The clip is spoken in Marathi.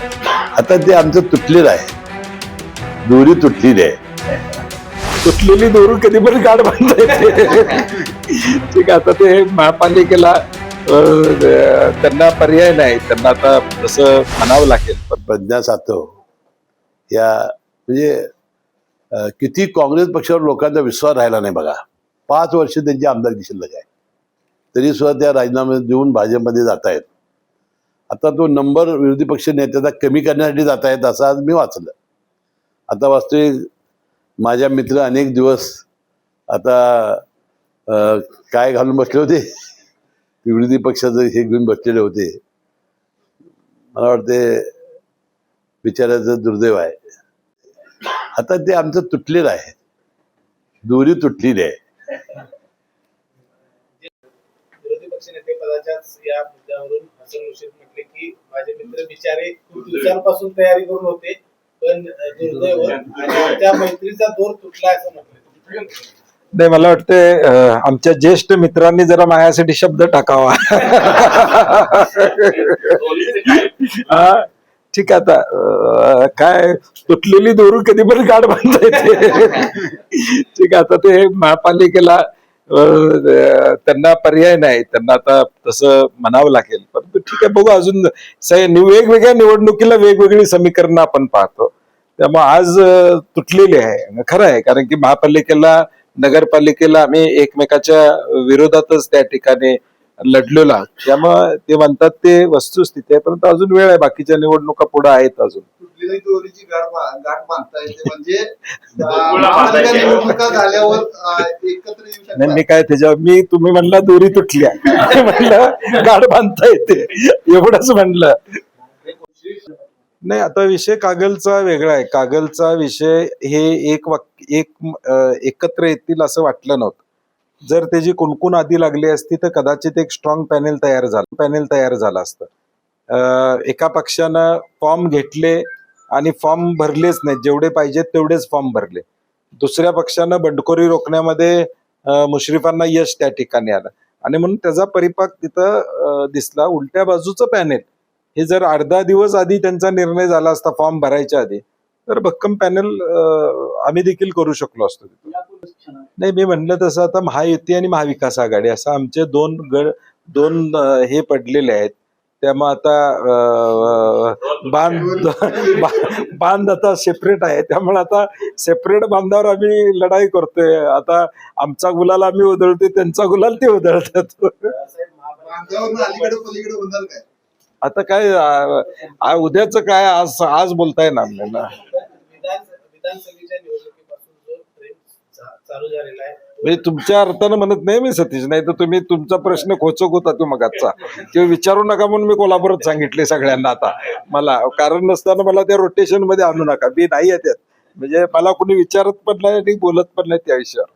आता ते आमचं तुटलेलं आहे. दोरी तुटलेली आहे. तुटलेली दोरू कधी पण गाठ बांधता येते ठीक आता ते महापालिकेला त्यांना पर्याय नाही. त्यांना आता तसं म्हणावं लागेल. पण प्रज्ञा सातव या म्हणजे किती काँग्रेस पक्षावर लोकांचा विश्वास राहिला नाही बघा. पाच वर्ष त्यांची आमदारकी शिल्लक आहे. तरी सुद्धा त्या राजीनामे देऊन भाजपमध्ये जात आहेत आता तो नंबर विरोधी पक्ष नेत्याचा कमी करण्यासाठी जात आहेत असं आज मी वाचलं. आता वास्तविक माझ्या मित्र अनेक दिवस आता काय घालून बसले होते? विरोधी पक्षाचं हे घेऊन बसलेले होते मला वाटते विचारायचं दुर्दैव आहे. आता ते आमचं तुटलेलं आहे. दोरी तुटलेली आहे. विरोधी पक्षनेते पदाच्याच या मुद्द्यावरून हसन मुश्रीफ म्हटले की माझे मित्र बिचारे खूप दिवसांपासून तयारी करून होते पण दुर्दैव आमच्या मैत्रीचा दोर तुटला असं म्हटलं नाही मला वाटतं अं, आमच्या ज्येष्ठ मित्रांनी जरा माझ्यासाठी शब्द टाकावा. हा, ठीक आहे आता काय तुटलेली दोरू कधी पण गाठ बांधता येते ठीक आहे आता ते महापालिकेला त्यांना पर्याय नाही. त्यांना आता तसं म्हणावं लागेल. परंतु ठीक आहे बघू अजून वेगवेगळ्या निवडणुकीला वेगवेगळी समीकरणं आपण पाहतो. त्यामुळे आज तुटलेली आहे. खरं आहे कारण की महापालिकेला नगरपालिकेला आम्ही एकमेकाच्या विरोधातच त्या ठिकाणी लढलेलो. त्यामुळे ते म्हणतात ते वस्तुस्थिती आहे परंतु अजून वेळ आहे बाकीच्या निवडणुका पुढे आहेत अजून. तुटलेली दोरीची गाठ बा- गाठ बांधता येते म्हणजे अं, महापालिका निवडणुका झाल्यावर अं, एकत्र येऊ नाही मी काय त्याच्या मी तुम्ही म्हणला दोरी तुटल्या. मी म्हणलं गाड बांधता येते. एवढंच म्हणलं. नाही आता विषय कागलचा वेगळा आहे. कागलचा विषय हे एक वाक्य एक अं, एकत्र येतील असं वाटलं नव्हतं. जर त्याची कुणकुण आधी लागली असती तर कदाचित एक स्ट्रॉंग पॅनेल तयार झालं. पॅनेल तयार झालं असतं. एका पक्षानं फॉर्म घेतले आणि फॉर्म भरलेच नाहीत. जेवढे पाहिजेत तेवढेच फॉर्म भरले. दुसऱ्या पक्षानं बंडखोरी रोखण्यामध्ये मुश्रीफांना यश त्या ठिकाणी आलं. आणि म्हणून त्याचा परिपाक तिथं दिसला. उलट्या बाजूचं पॅनेल हे जर अर्धा दिवस आधी त्यांचा निर्णय झाला असता फॉर्म भरायच्या आधी तर भक्कम पॅनल आम्ही देखील करू शकलो असतो तिथं. नाही मी म्हणलं तसं आता महायुती आणि महाविकास आघाडी असं आमचे दोन गड दोन हे पडलेले आहेत. त्यामुळे आता बांध बांध आता सेपरेट आहे. त्यामुळे आता सेपरेट बांधावर आम्ही लढाई करतोय. आता आमचा गुलाल आम्ही उधळतोय त्यांचा गुलाल ते उधळतात. आता काय उद्याच काय आज आज बोलताय ना आपल्याला. चालू झालेला आहे. म्हणजे तुमच्या अर्थानं म्हणत नाही मी सतीश नाही तर तुम्ही तुमचा प्रश्न खोचक होता तो मगाचा. किंवा विचारू नका म्हणून मी कोल्हापुरात सांगितले सगळ्यांना आता. मला कारण नसताना मला त्या रोटेशनमध्ये आणू नका. मी नाही आहे त्यात म्हणजे मला कोणी विचारत पण नाही आणि बोलत पण नाही त्या विषयावर.